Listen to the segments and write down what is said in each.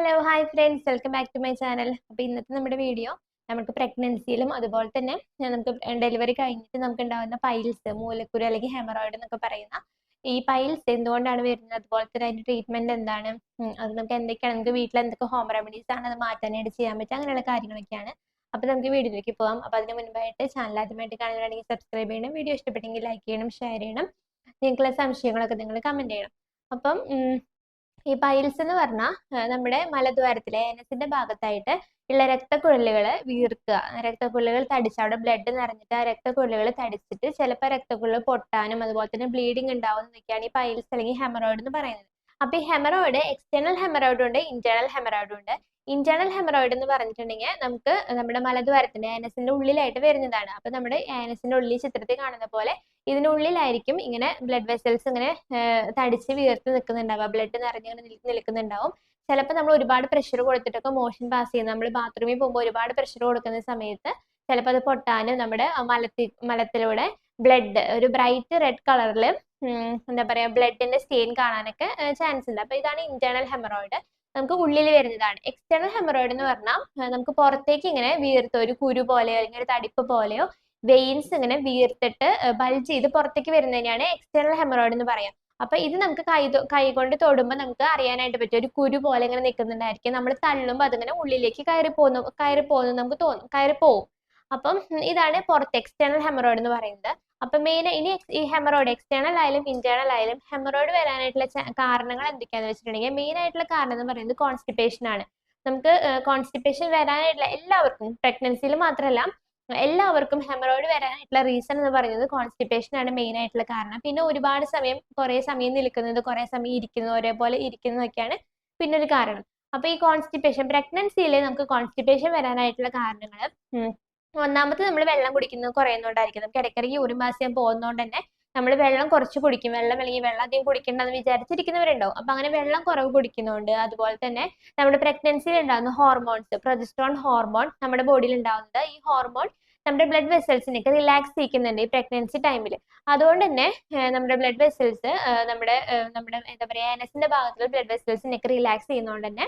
Hello hi friends welcome back to my channel അപ്പോൾ ഇന്നത്തെ നമ്മുടെ വീഡിയോ നമുക്ക് പ്രഗ്നൻസിയിലും അതുപോലെ തന്നെ നമുക്ക് ഡെലിവറി കഴിഞ്ഞിട്ട് നമുക്ക് ഉണ്ടാകുന്ന പൈൽസ് മൂലക്കുരു അല്ലെങ്കിൽ ഹെമറോയിഡ് എന്നൊക്കെ പറയുന്ന ഈ പൈൽസ് എന്തുകൊണ്ടാണ് വരുന്നത്? അതുപോലെ തന്നെ അതിന്റെ ട്രീറ്റ്മെന്റ് എന്താണ്? അത് നമുക്ക് എന്തൊക്കെയാണ്? നമുക്ക് വീട്ടിൽ എന്തൊക്കെ ഹോം റെമഡീസ് ആണ് അത് മാറ്റാനായിട്ട് ചെയ്യാൻ പറ്റുക? അങ്ങനെയുള്ള കാര്യങ്ങളൊക്കെയാണ്. അപ്പോൾ നമുക്ക് വീഡിയോയിലേക്ക് പോകാം അപ്പോൾ അതിന് മുൻപായിട്ട് ചാനൽ ആദ്യമായിട്ട് കാണുകയാണെങ്കിൽ സബ്സ്ക്രൈബ് ചെയ്യണം. വീഡിയോ ഇഷ്ടപ്പെട്ടെങ്കിൽ ലൈക്ക് ചെയ്യണം ഷെയർ ചെയ്യണം. നിങ്ങൾക്കുള്ള സംശയങ്ങളൊക്കെ നിങ്ങൾ കമന്റ് ചെയ്യണം. അപ്പം ഈ പൈൽസ് എന്ന് പറഞ്ഞാൽ നമ്മുടെ മലദ്വാരത്തിലെ ഏനസിന്റെ ഭാഗത്തായിട്ട് ഉള്ള രക്തക്കുഴലുകൾ വീർക്കുക. രക്തക്കുഴലുകൾ തടിച്ച് അവിടെ ബ്ലഡ് നിറഞ്ഞിട്ട് ആ രക്തക്കുഴലുകൾ തടിച്ചിട്ട് ചിലപ്പോൾ രക്തക്കുഴൽ പൊട്ടാനും അതുപോലെ തന്നെ ബ്ലീഡിങ് ഉണ്ടാവുന്നതൊക്കെയാണ് ഈ പൈൽസ് അല്ലെങ്കിൽ ഹെമറോയിഡ് എന്ന് പറയുന്നത്. അപ്പൊ ഈ ഹെമറോയിഡ് എക്സ്റ്റേണൽ ഹെമറോയിഡ് ഉണ്ട് ഇന്റേണൽ ഹെമറോയിഡ് ഉണ്ട്. ഇന്റേണൽ ഹെമറോയിഡ് എന്ന് പറഞ്ഞിട്ടുണ്ടെങ്കിൽ നമുക്ക് നമ്മുടെ മലദ്വാരത്തിന്റെ ആനസിന്റെ ഉള്ളിലായിട്ട് വരുന്നതാണ്. അപ്പൊ നമ്മുടെ ആനസിന്റെ ഉള്ളിൽ ചിത്രത്തിൽ കാണുന്ന പോലെ ഇതിനുള്ളിലായിരിക്കും ഇങ്ങനെ ബ്ലഡ് വെസൽസ് ഇങ്ങനെ തടിച്ച് വീർത്ത് നിൽക്കുന്നുണ്ടാവുക. ബ്ലഡ് നിറഞ്ഞിങ്ങനെ നിൽ- നിൽക്കുന്നുണ്ടാവും. ചിലപ്പോൾ നമ്മൾ ഒരുപാട് പ്രഷർ കൊടുത്തിട്ടൊക്കെ മോഷൻ പാസ് ചെയ്യുന്ന. നമ്മൾ ബാത്റൂമിൽ പോകുമ്പോൾ ഒരുപാട് പ്രഷർ കൊടുക്കുന്ന സമയത്ത് ചിലപ്പോൾ അത് പൊട്ടാനും നമ്മുടെ മലത്തി മലത്തിലൂടെ ബ്ലഡ് ഒരു ബ്രൈറ്റ് റെഡ് കളറിൽ എന്താ പറയുക ബ്ലഡിന്റെ സ്റ്റെയിൻ കാണാനൊക്കെ ചാൻസ് ഉണ്ട്. അപ്പൊ ഇതാണ് ഇന്റേണൽ ഹെമറോയിഡ് നമുക്ക് ഉള്ളിൽ വരുന്നതാണ്. എക്സ്റ്റേണൽ ഹെമറോയിഡ് എന്ന് പറഞ്ഞാൽ നമുക്ക് പുറത്തേക്ക് ഇങ്ങനെ വീർത്ത് ഒരു കുരു പോലെയോ അല്ലെങ്കിൽ ഒരു തടിപ്പ് പോലെയോ വെയിൻസ് ഇങ്ങനെ വീർത്തിട്ട് ബൾജ് ചെയ്ത് പുറത്തേക്ക് വരുന്നതിനെയാണ് എക്സ്റ്റേണൽ ഹെമറോയിഡ് എന്ന് പറയാം. അപ്പൊ ഇത് നമുക്ക് കൈ കൈ കൊണ്ട് തൊടുമ്പോൾ നമുക്ക് അറിയാനായിട്ട് പറ്റും. ഒരു കുരു പോലെ ഇങ്ങനെ നിൽക്കുന്നുണ്ടായിരിക്കും. നമ്മൾ തള്ളുമ്പോൾ അതിങ്ങനെ ഉള്ളിലേക്ക് കയറി പോകുന്നു കയറി പോകുന്നു നമുക്ക് തോന്നും കയറി പോകും അപ്പം ഇതാണ് പുറത്ത് എക്സ്റ്റേണൽ ഹെമറോയിഡ് എന്ന് പറയുന്നത്. അപ്പൊ മെയിൻ ഇനി ഈ ഹെമറോയിഡ് എക്സ്റ്റേണൽ ആയാലും ഇന്റേണൽ ആയാലും ഹെമറോയിഡ് വരാനായിട്ടുള്ള കാരണങ്ങൾ എന്തൊക്കെയാന്ന് വെച്ചിട്ടുണ്ടെങ്കിൽ മെയിൻ ആയിട്ടുള്ള കാരണം എന്ന് പറയുന്നത് കോൺസ്റ്റിപ്പേഷൻ ആണ്. നമുക്ക് കോൺസ്റ്റിപ്പേഷൻ വരാനായിട്ടുള്ള എല്ലാവർക്കും പ്രഗ്നൻസിയിൽ മാത്രമല്ല എല്ലാവർക്കും ഹെമറോയിഡ് വരാനായിട്ടുള്ള റീസൺ എന്ന് പറയുന്നത് കോൺസ്റ്റിപ്പേഷൻ ആണ് മെയിൻ ആയിട്ടുള്ള കാരണം. പിന്നെ ഒരുപാട് സമയം കുറെ സമയം നിൽക്കുന്നത് കുറെ സമയം ഇരിക്കുന്നത് ഒരേപോലെ ഇരിക്കുന്നതൊക്കെയാണ് പിന്നെ ഒരു കാരണം. അപ്പൊ ഈ കോൺസ്റ്റിപ്പേഷൻ പ്രഗ്നൻസിയിൽ നമുക്ക് കോൺസ്റ്റിപ്പേഷൻ വരാനായിട്ടുള്ള കാരണങ്ങൾ ഒന്നാമത് നമ്മൾ വെള്ളം കുടിക്കുന്നത് കുറയുന്നോണ്ടായിരിക്കും. നമുക്ക് ഇടയ്ക്കിടയ്ക്ക് ഒരു മാസം പോകുന്നോണ്ട് തന്നെ നമ്മൾ വെള്ളം കുറച്ച് കുടിക്കും. വെള്ളം അല്ലെങ്കിൽ വെള്ളം അധികം കുടിക്കണ്ടെന്ന് വിചാരിച്ചിരിക്കുന്നവരുണ്ടാവും. അപ്പൊ അങ്ങനെ വെള്ളം കുറവ് കുടിക്കുന്നുണ്ട് അതുപോലെ തന്നെ നമ്മുടെ പ്രഗ്നൻസിയിൽ ഉണ്ടാകുന്ന ഹോർമോൺസ് പ്രൊജസ്ട്രോൺ ഹോർമോൺ നമ്മുടെ ബോഡിയിൽ ഉണ്ടാകുന്നത് ഈ ഹോർമോൺ നമ്മുടെ ബ്ലഡ് വെസൽസിനൊക്കെ റിലാക്സ് ചെയ്യിക്കുന്നുണ്ട് ഈ പ്രഗ്നൻസി ടൈമിൽ അതുകൊണ്ട് തന്നെ നമ്മുടെ ബ്ലഡ് വെസൽസ് നമ്മുടെ നമ്മുടെ എന്താ പറയുക എനസിന്റെ ഭാഗത്തുള്ള ബ്ലഡ് വെസൽസിനൊക്കെ റിലാക്സ് ചെയ്യുന്നതുകൊണ്ട് തന്നെ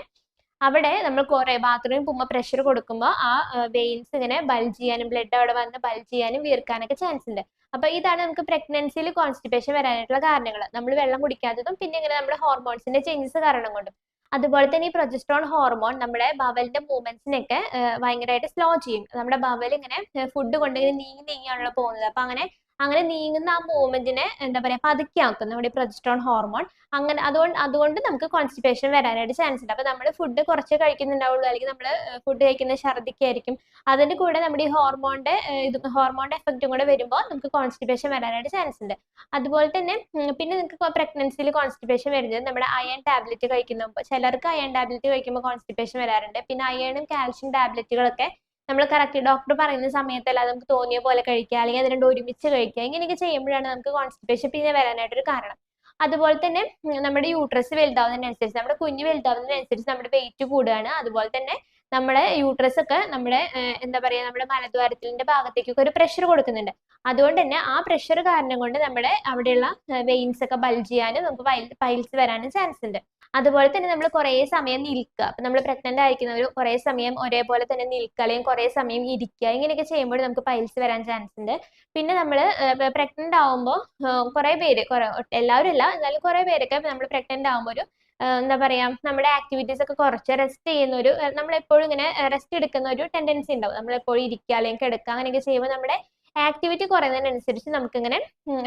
അവിടെ നമ്മൾ കുറെ ബാത്റൂമിൽ പോകുമ്പോൾ പ്രഷർ കൊടുക്കുമ്പോൾ ആ വെയിൻസ് ഇങ്ങനെ ബൾജ് ചെയ്യാനും ബ്ലഡ് അവിടെ വന്ന് ബൾജ് ചെയ്യാനും വീർക്കാനൊക്കെ ചാൻസ് ഉണ്ട്. അപ്പൊ ഇതാണ് നമുക്ക് പ്രഗ്നൻസിയിൽ കോൺസ്റ്റിപ്പേഷൻ വരാനായിട്ടുള്ള കാരണങ്ങൾ നമ്മൾ വെള്ളം കുടിക്കാത്തതും പിന്നെ ഇങ്ങനെ നമ്മുടെ ഹോർമോൺസിന്റെ ചേഞ്ചസ് കാരണം കൊണ്ടും. അതുപോലെ തന്നെ ഈ പ്രൊജസ്ട്രോൺ ഹോർമോൺ നമ്മുടെ ബവലിന്റെ മൂവ്മെന്റ്സിനൊക്കെ ഭയങ്കരമായിട്ട് സ്ലോ ചെയ്യും. നമ്മുടെ ബവൽ ഇങ്ങനെ ഫുഡ് കൊണ്ട് ഇങ്ങനെ നീങ്ങി നീങ്ങിയാണല്ലോ പോകുന്നത്. അപ്പൊ അങ്ങനെ അങ്ങനെ നീങ്ങുന്ന ആ മൂവ്മെന്റിനെ എന്താ പറയാ പതുക്കിയാക്കും. നമ്മുടെ പ്രൊജസ്ട്രോൺ ഹോർമോൺ അങ്ങനെ അതുകൊണ്ട് അതുകൊണ്ട് നമുക്ക് കോൺസ്റ്റിപ്പേഷൻ വരാനായിട്ട് ചാൻസ് ഉണ്ട്. അപ്പൊ നമ്മൾ ഫുഡ് കുറച്ച് കഴിക്കുന്നുണ്ടാവുള്ളൂ. അല്ലെങ്കിൽ നമ്മൾ ഫുഡ് കഴിക്കുന്ന ഛർദിക്കായിരിക്കും. അതിന്റെ കൂടെ നമ്മുടെ ഈ ഹോർമോണിന്റെ ഇത് ഹോർമോണിന്റെ എഫക്റ്റും കൂടെ വരുമ്പോൾ നമുക്ക് കോൺസ്റ്റിപ്പേഷൻ വരാനായിട്ട് ചാൻസ് ഉണ്ട്. അതുപോലെ തന്നെ പിന്നെ നിങ്ങൾക്ക് പ്രഗ്നൻസിയിൽ കോൺസ്റ്റിപ്പേഷൻ വരുന്നത് നമ്മുടെ അയൺ ടാബ്ലറ്റ് കഴിക്കുന്ന ചിലർക്ക് അയൺ ടാബ്ലറ്റ് കഴിക്കുമ്പോൾ കോൺസ്റ്റിപ്പേഷൻ വരാറുണ്ട്. പിന്നെ അയണും കാൽഷ്യം ടാബ്ലറ്റുകളൊക്കെ നമ്മൾ കറക്റ്റ് ഡോക്ടർ പറയുന്ന സമയത്തല്ല നമുക്ക് തോന്നിയ പോലെ കഴിക്കുക അല്ലെങ്കിൽ അത് രണ്ടും ഒരുമിച്ച് കഴിക്കുക. ഇങ്ങനെയൊക്കെ ചെയ്യുമ്പോഴാണ് നമുക്ക് കോൺസ്റ്റിപ്പേഷൻ പിന്നെ വരാനായിട്ടൊരു കാരണം. അതുപോലെ തന്നെ നമ്മുടെ യൂട്രസ് വലുതാവുന്നതിനനുസരിച്ച് നമ്മുടെ കുഞ്ഞ് വലുതാവുന്നതിനനുസരിച്ച് നമ്മുടെ വെയിറ്റ് കൂടുകയാണ്. അതുപോലെ തന്നെ നമ്മുടെ യൂട്രസ് ഒക്കെ നമ്മുടെ എന്താ പറയാ നമ്മുടെ മലദ്വാരത്തിന്റെ ഭാഗത്തേക്കൊക്കെ ഒരു പ്രഷർ കൊടുക്കുന്നുണ്ട്. അതുകൊണ്ട് തന്നെ ആ പ്രഷർ കാരണം കൊണ്ട് നമ്മുടെ അവിടെയുള്ള വെയിൻസ് ഒക്കെ ബൾജ് ചെയ്യാനും നമുക്ക് പൈൽസ് വരാനും ചാൻസ് ഉണ്ട്. അതുപോലെ തന്നെ നമ്മൾ കുറേ സമയം നിൽക്കുക. അപ്പൊ നമ്മൾ പ്രഗ്നന്റ് ആയിരിക്കുന്നവർ കുറേ സമയം ഒരേപോലെ തന്നെ നിൽക്കുക. അല്ലെങ്കിൽ കുറേ സമയം ഇരിക്കുക. ഇങ്ങനെയൊക്കെ ചെയ്യുമ്പോൾ നമുക്ക് പൈൽസ് വരാൻ ചാൻസ് ഉണ്ട്. പിന്നെ നമ്മൾ പ്രഗ്നന്റ് ആവുമ്പോൾ കുറേ പേര് കുറേ എല്ലാവരും അല്ല എന്നാലും കുറേ പേരൊക്കെ നമ്മൾ പ്രഗ്നന്റ് ആവുമ്പോൾ ഒരു എന്താ പറയാ നമ്മുടെ ആക്ടിവിറ്റീസ് ഒക്കെ കുറച്ച് റെസ്റ്റ് ചെയ്യുന്ന ഒരു നമ്മൾ എപ്പോഴും ഇങ്ങനെ റെസ്റ്റ് എടുക്കുന്ന ഒരു ടെൻഡൻസി ഉണ്ടാവും. നമ്മൾ എപ്പോഴും ഇരിക്കുക അല്ലെങ്കിൽ കിടക്കുക അങ്ങനെയൊക്കെ ചെയ്യുമ്പോൾ നമ്മുടെ ആക്ടിവിറ്റി കുറയുന്നതിനനുസരിച്ച് നമുക്ക് ഇങ്ങനെ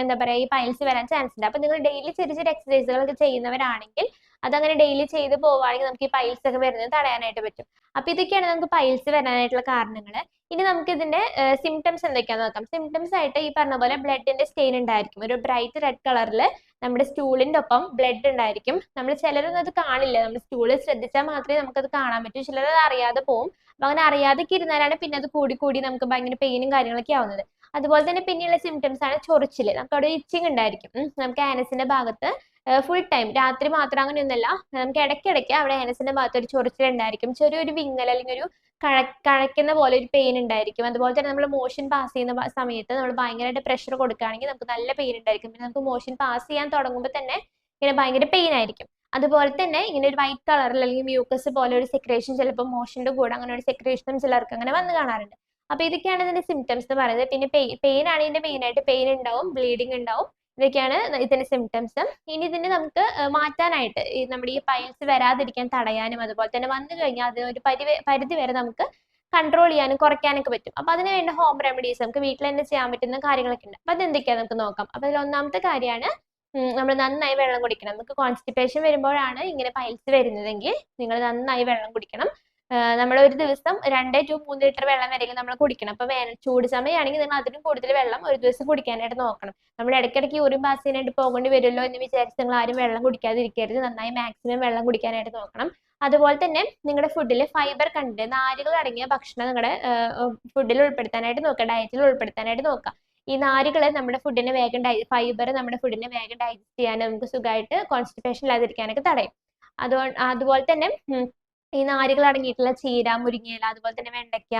എന്താ പറയുക ഈ പൈൽസ് വരാൻ ചാൻസ് ഉണ്ട്. അപ്പൊ നിങ്ങൾ ഡെയിലി ചെറിയ ചെറിയ എക്സസൈസുകളൊക്കെ ചെയ്യുന്നവരാണെങ്കിൽ അതങ്ങനെ ഡെയിലി ചെയ്ത് പോവുകയാണെങ്കിൽ നമുക്ക് ഈ പൈൽസ് ഒക്കെ വരുന്നത് തടയാനായിട്ട് പറ്റും. അപ്പൊ ഇതൊക്കെയാണ് നമുക്ക് പൈൽസ് വരാനായിട്ടുള്ള കാരണങ്ങൾ ഇനി നമുക്ക് ഇതിന്റെ സിംറ്റംസ് എന്തൊക്കെയാന്ന് നോക്കാം. സിംറ്റംസ് ആയിട്ട് ഈ പറഞ്ഞ പോലെ ബ്ലഡിന്റെ സ്റ്റെയിൻ ഉണ്ടായിരിക്കും. ഒരു ബ്രൈറ്റ് റെഡ് കളറിൽ നമ്മുടെ സ്റ്റൂളിന്റെ ഒപ്പം ബ്ലഡ് ഉണ്ടായിരിക്കും. നമ്മൾ ചിലരൊന്നും അത് കാണില്ല. നമ്മൾ സ്റ്റൂൾ ശ്രദ്ധിച്ചാൽ മാത്രമേ നമുക്കത് കാണാൻ പറ്റൂ. ചിലർ അത് അറിയാതെ പോകും അപ്പൊ അങ്ങനെ അറിയാതെ ഇരുന്നാലാണ് പിന്നെ അത് കൂടി കൂടി നമുക്ക് ഭയങ്കര പെയിനും കാര്യങ്ങളൊക്കെ ആവുന്നത്. അതുപോലെ തന്നെ പിന്നെയുള്ള സിംറ്റംസ് ആണ് ചൊറിച്ചിൽ നമുക്ക് അവിടെ ഇച്ചിങ് ഉണ്ടായിരിക്കും നമുക്ക് ആനസിന്റെ ഭാഗത്ത് ഫുൾ ടൈം രാത്രി മാത്രം അങ്ങനെ ഒന്നല്ല നമുക്ക് ഇടയ്ക്കിടയ്ക്ക് അവിടെ ആനസിന്റെ ഭാഗത്ത് ഒരു ചൊറിച്ചിൽ ഉണ്ടായിരിക്കും. ചെറിയൊരു വിങ്ങൽ അല്ലെങ്കിൽ ഒരു കഴ കഴക്കുന്ന പോലെ ഒരു പെയിൻ ഉണ്ടായിരിക്കും. അതുപോലെ തന്നെ നമ്മൾ മോഷൻ പാസ് ചെയ്യുന്ന സമയത്ത് നമ്മൾ ഭയങ്കരമായിട്ട് പ്രഷർ കൊടുക്കുകയാണെങ്കിൽ നമുക്ക് നല്ല പെയിൻ ഉണ്ടായിരിക്കും. പിന്നെ നമുക്ക് മോഷൻ പാസ് ചെയ്യാൻ തുടങ്ങുമ്പോൾ തന്നെ ഇങ്ങനെ ഭയങ്കര പെയിൻ ആയിരിക്കും. അതുപോലെ തന്നെ ഇങ്ങനെ ഒരു വൈറ്റ് കളറിൽ അല്ലെങ്കിൽ മ്യൂക്കസ് പോലെ ഒരു സെക്രേഷൻ ചിലപ്പോൾ മോഷന്റെ കൂടെ അങ്ങനെ ഒരു സെക്രേഷനും ചിലർക്ക് അങ്ങനെ വന്ന് കാണാറുണ്ട്. അപ്പൊ ഇതൊക്കെയാണ് ഇതിന്റെ സിംറ്റംസ് എന്ന് പറയുന്നത്. പിന്നെ പെയിൻ ആണ് ഇതിന്റെ മെയിൻ ആയിട്ട് പെയിൻ ഉണ്ടാവും ബ്ലീഡിംഗ് ഉണ്ടാവും ഇതൊക്കെയാണ് ഇതിന്റെ സിംറ്റംസ് ഇനി ഇതിന് നമുക്ക് മാറ്റാനായിട്ട് നമ്മുടെ ഈ പൈൽസ് വരാതിരിക്കാൻ തടയാനും അതുപോലെ തന്നെ വന്നു കഴിഞ്ഞാൽ അതിന് ഒരു പരി പരിധി വരെ നമുക്ക് കൺട്രോൾ ചെയ്യാനും കുറയ്ക്കാനൊക്കെ പറ്റും. അപ്പൊ അതിന് വേണ്ട ഹോം റെമഡീസ് നമുക്ക് വീട്ടിൽ തന്നെ ചെയ്യാൻ പറ്റുന്ന കാര്യങ്ങളൊക്കെ ഉണ്ട് അപ്പൊ അതെന്തൊക്കെയാ നമുക്ക് നോക്കാം. അപ്പൊ അതിൽ ഒന്നാമത്തെ കാര്യമാണ് നമ്മൾ നന്നായി വെള്ളം കുടിക്കണം. നമുക്ക് കോൺസ്റ്റിപ്പേഷൻ വരുമ്പോഴാണ് ഇങ്ങനെ പൈൽസ് വരുന്നതെങ്കിൽ നിങ്ങൾ നന്നായി വെള്ളം കുടിക്കണം. നമ്മൾ ഒരു ദിവസം രണ്ട് ടു മൂന്ന് ലിറ്റർ വെള്ളം വരെയും നമ്മൾ കുടിക്കണം. അപ്പൊ വേനൽ ചൂട് സമയമാണെങ്കിൽ നിങ്ങൾ അതിനും കൂടുതൽ വെള്ളം ഒരു ദിവസം കുടിക്കാനായിട്ട് നോക്കണം. നമ്മൾ ഇടയ്ക്കിടയ്ക്ക് ഒരു പാസ് പോകേണ്ടി വരുമല്ലോ എന്ന് വിചാരിച്ച് നിങ്ങൾ ആരും വെള്ളം കുടിക്കാതിരിക്കരുത്. നന്നായി മാക്സിമം വെള്ളം കുടിക്കാനായിട്ട് നോക്കണം. അതുപോലെ തന്നെ നിങ്ങളുടെ ഫുഡിൽ ഫൈബർ കണ്ടന്റ് നാരുകൾ അടങ്ങിയ ഭക്ഷണം നിങ്ങളുടെ ഫുഡിൽ ഉൾപ്പെടുത്താനായിട്ട് നോക്കുക. ഡയറ്റിൽ ഉൾപ്പെടുത്താനായിട്ട് നോക്കുക. ഈ നാരുകൾ നമ്മുടെ ഫുഡിനെ വേഗം ഡൈ ഫൈബർ നമ്മുടെ ഫുഡിനെ വേഗം ഡൈജസ്റ്റ് ചെയ്യാനും നമുക്ക് സുഖമായിട്ട് കോൺസ്റ്റിപ്പേഷൻ ഇല്ലാതിരിക്കാനൊക്കെ തടയും. അതുകൊണ്ട് അതുപോലെ തന്നെ ഈ നാരുകൾ അടങ്ങിയിട്ടുള്ള ചീര മുരിങ്ങയില അതുപോലെ തന്നെ വെണ്ടയ്ക്ക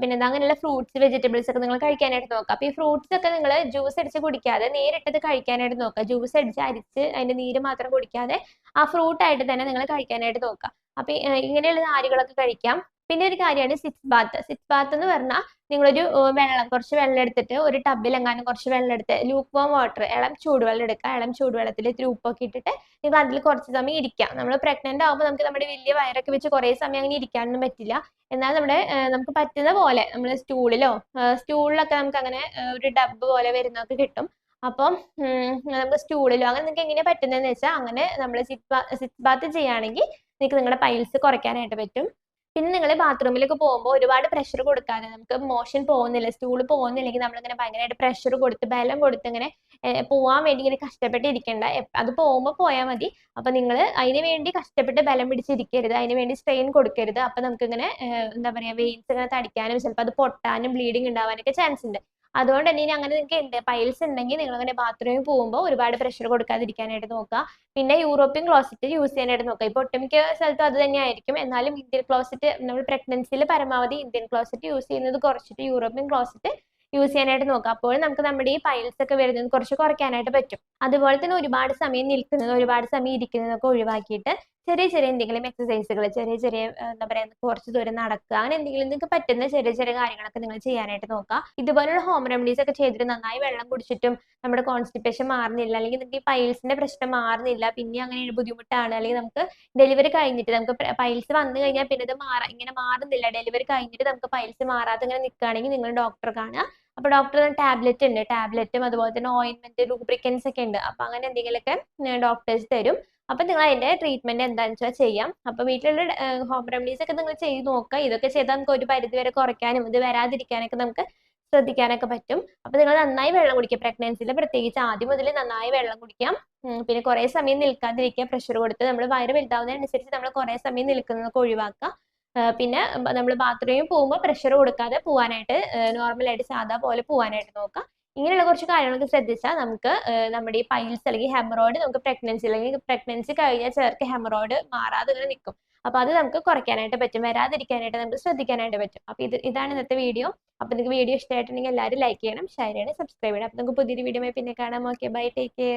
പിന്നെ അങ്ങനെയുള്ള ഫ്രൂട്ട്സ് വെജിറ്റബിൾസ് ഒക്കെ നിങ്ങൾ കഴിക്കാനായിട്ട് നോക്കുക. അപ്പൊ ഈ ഫ്രൂട്ട്സ് ഒക്കെ നിങ്ങൾ ജ്യൂസ് അടിച്ച് കുടിക്കാതെ നേരിട്ടത് കഴിക്കാനായിട്ട് നോക്കുക. ജ്യൂസ് അടിച്ച് അരിച്ച് അതിന്റെ നീര് മാത്രം കുടിക്കാതെ ആ ഫ്രൂട്ട് ആയിട്ട് തന്നെ നിങ്ങൾ കഴിക്കാനായിട്ട് നോക്കുക. അപ്പൊ ഈ, ഏർ ഇങ്ങനെയുള്ള നാരുകളൊക്കെ കഴിക്കാം. പിന്നെ ഒരു കാര്യമാണ് സിക്സ് ബാത്ത് സിക്സ് ബാത്ത് എന്ന് പറഞ്ഞാൽ നിങ്ങളൊരു വെള്ളം കുറച്ച് വെള്ളം എടുത്തിട്ട് ഒരു ടബിൽ എങ്ങാനും കുറച്ച് വെള്ളം എടുത്ത് ലൂക്ക് വോം വാട്ടർ ഇളം ചൂടുവെള്ളം എടുക്കുക. ഇളം ചൂടുവെള്ളത്തിൽ ഇത്തിരി ഉപ്പൊക്കെ ഇട്ടിട്ട് നിങ്ങൾ അതിൽ കുറച്ച് സമയം ഇരിക്കാം നമ്മൾ പ്രഗ്നന്റ് ആകുമ്പോൾ നമുക്ക് നമ്മുടെ വലിയ വയറൊക്കെ വെച്ച് കുറേ സമയം അങ്ങനെ ഇരിക്കാനൊന്നും പറ്റില്ല. എന്നാൽ നമ്മുടെ നമുക്ക് പറ്റുന്ന പോലെ നമ്മൾ സ്റ്റൂളിലോ സ്റ്റൂളിലൊക്കെ നമുക്ക് അങ്ങനെ ഒരു ഡബ് പോലെ വരുന്നതൊക്കെ കിട്ടും. അപ്പം നമുക്ക് സ്റ്റൂളിലോ അങ്ങനെ നിങ്ങൾക്ക് എങ്ങനെയാണ് പറ്റുന്നതെന്ന് വെച്ചാൽ അങ്ങനെ നമ്മൾ സിറ്റ് ബാത്ത് ചെയ്യുകയാണെങ്കിൽ നിങ്ങൾക്ക് നിങ്ങളുടെ പൈൽസ് കുറയ്ക്കാനായിട്ട് പറ്റും. പിന്നെ നിങ്ങൾ ബാത്റൂമിലേക്ക് പോകുമ്പോൾ ഒരുപാട് പ്രഷർ കൊടുക്കാതെ നമുക്ക് മോഷൻ പോകുന്നില്ല സ്റ്റൂൾ പോകുന്നില്ലെങ്കിൽ നമ്മളിങ്ങനെ ഭയങ്കരമായിട്ട് പ്രഷർ കൊടുത്ത് ബലം കൊടുത്ത് ഇങ്ങനെ പോവാൻ വേണ്ടി ഇങ്ങനെ കഷ്ടപ്പെട്ട് ഇരിക്കേണ്ട അത് പോകുമ്പോൾ പോയാൽ മതി. അപ്പൊ നിങ്ങൾ അതിന് വേണ്ടി കഷ്ടപ്പെട്ട് ബലം പിടിച്ചിരിക്കരുത്. അതിന് വേണ്ടി സ്ട്രെയിൻ കൊടുക്കരുത്. അപ്പൊ നമുക്കിങ്ങനെ എന്താ പറയാ വെയിൻസ് ഇങ്ങനെ തടിക്കാനും ചിലപ്പോൾ അത് പൊട്ടാനും ബ്ലീഡിങ് ഉണ്ടാവാനൊക്കെ ചാൻസ് ഉണ്ട്. അതുകൊണ്ട് തന്നെ ഇനി അങ്ങനെ നിങ്ങൾക്ക് ഉണ്ട് പൈൽസ് ഉണ്ടെങ്കിൽ നിങ്ങൾ അങ്ങനെ ബാത്റൂമിൽ പോകുമ്പോൾ ഒരുപാട് പ്രഷർ കൊടുക്കാതിരിക്കാനായിട്ട് നോക്കുക പിന്നെ യൂറോപ്യൻ ക്ലോസറ്റ് യൂസ് ചെയ്യാനായിട്ട് നോക്കുക ഇപ്പോൾ ഒട്ടുമിക്ക സ്ഥലത്തും അത് തന്നെയായിരിക്കും. എന്നാലും ഇന്ത്യൻ ക്ലോസറ്റ് നമ്മൾ പ്രഗ്നൻസിയിൽ പരമാവധി ഇന്ത്യൻ ക്ലോസറ്റ് യൂസ് ചെയ്യുന്നത് കുറച്ചിട്ട് യൂറോപ്യൻ ക്ലോസറ്റ് യൂസ് ചെയ്യാനായിട്ട് നോക്കുക അപ്പോൾ നമുക്ക് നമ്മുടെ ഈ പൈൽസ് ഒക്കെ വരുന്നത് കുറച്ച് കുറയ്ക്കാനായിട്ട് പറ്റും. അതുപോലെ തന്നെ ഒരുപാട് സമയം നിൽക്കുന്നത് ഒരുപാട് സമയം ഇരിക്കുന്നതൊക്കെ ഒഴിവാക്കിയിട്ട് ചെറിയ ചെറിയ എന്തെങ്കിലും എക്സസൈസുകൾ ചെറിയ ചെറിയ എന്താ പറയാ കുറച്ച് ദൂരം നടക്കുക അങ്ങനെ എന്തെങ്കിലും നിങ്ങൾക്ക് പറ്റുന്ന ചെറിയ ചെറിയ കാര്യങ്ങളൊക്കെ നിങ്ങൾ ചെയ്യാനായിട്ട് നോക്കുക. ഇതുപോലുള്ള ഹോം റെമഡീസ് ഒക്കെ ചെയ്തിട്ട് നന്നായി വെള്ളം കുടിച്ചിട്ടും നമ്മുടെ കോൺസ്റ്റിപ്പേഷൻ മാറുന്നില്ല അല്ലെങ്കിൽ നിങ്ങൾക്ക് ഈ പൈൽസിന്റെ പ്രശ്നം മാറുന്നില്ല പിന്നെ അങ്ങനെ ബുദ്ധിമുട്ടാണ് അല്ലെങ്കിൽ നമുക്ക് ഡെലിവറി കഴിഞ്ഞിട്ട് നമുക്ക് പൈൽസ് വന്നു കഴിഞ്ഞാൽ പിന്നെ ഇത് മാറാ ഇങ്ങനെ മാറുന്നില്ല ഡെലിവറി കഴിഞ്ഞിട്ട് നമുക്ക് പൈൽസ് മാറാതെ ഇങ്ങനെ നിൽക്കുകയാണെങ്കിൽ നിങ്ങൾ ഡോക്ടറെ കാണുക അപ്പൊ ഡോക്ടർ ടാബ്ലറ്റ് ഉണ്ട്. ടാബ്ലറ്റും അതുപോലെ തന്നെ ഓയിൻമെന്റ് ലൂബ്രിക്കൻസ് ഒക്കെ ഉണ്ട്. അപ്പൊ അങ്ങനെ എന്തെങ്കിലുമൊക്കെ ഡോക്ടേഴ്സ് തരും. അപ്പൊ നിങ്ങൾ അതിന്റെ ട്രീറ്റ്മെന്റ് എന്താണെന്ന് വെച്ചാൽ ചെയ്യാം. അപ്പൊ വീട്ടിലുള്ള ഹോം റെമഡീസ് ഒക്കെ നിങ്ങൾ ചെയ്ത് നോക്കുക. ഇതൊക്കെ ചെയ്താൽ നമുക്ക് ഒരു പരിധി വരെ കുറയ്ക്കാനും ഇത് വരാതിരിക്കാനൊക്കെ നമുക്ക് ശ്രദ്ധിക്കാനൊക്കെ പറ്റും. അപ്പൊ നിങ്ങൾ നന്നായി വെള്ളം കുടിക്കുക. പ്രഗ്നൻസിയിൽ പ്രത്യേകിച്ച് ആദ്യം മുതൽ നന്നായി വെള്ളം കുടിക്കാം. പിന്നെ കുറേ സമയം നിൽക്കാതിരിക്കുക. പ്രഷർ കൊടുത്ത് നമ്മൾ വയറ് വലുതാവുന്നതിനനുസരിച്ച് നമ്മൾ കുറേ സമയം നിൽക്കുന്നതൊക്കെ ഒഴിവാക്കുക. പിന്നെ നമ്മൾ ബാത്റൂമിൽ പോകുമ്പോൾ പ്രഷർ കൊടുക്കാതെ പോകാനായിട്ട് നോർമലായിട്ട് സാധാ പോലെ പോകാനായിട്ട് നോക്കാം. ഇങ്ങനെയുള്ള കുറച്ച് കാര്യങ്ങളൊക്കെ ശ്രദ്ധിച്ചാൽ നമുക്ക് നമ്മുടെ ഈ പൈൽസ് അല്ലെങ്കിൽ ഹെമറോയിഡ് നമുക്ക് പ്രഗ്നൻസി അല്ലെങ്കിൽ പ്രഗ്നൻസി കഴിഞ്ഞാൽ ചിലർക്ക് ഹെമറോയിഡ് മാറാതെ ഇങ്ങനെ നിൽക്കും അപ്പൊ അത് നമുക്ക് കുറയ്ക്കാനായിട്ട് പറ്റും. വരാതിരിക്കാനായിട്ട് നമുക്ക് ശ്രദ്ധിക്കാനായിട്ട് പറ്റും. അപ്പൊ ഇത് ഇതാണ് ഇന്നത്തെ വീഡിയോ അപ്പൊ നിങ്ങൾക്ക് വീഡിയോ ഇഷ്ടമായിട്ടുണ്ടെങ്കിൽ എല്ലാവരും ലൈക്ക് ചെയ്യണം ഷെയർ ചെയ്യണം സബ്സ്ക്രൈബ് ചെയ്യണം. അപ്പൊ നമുക്ക് പുതിയൊരു വീഡിയോ പിന്നെ കാണാം. Okay bye take care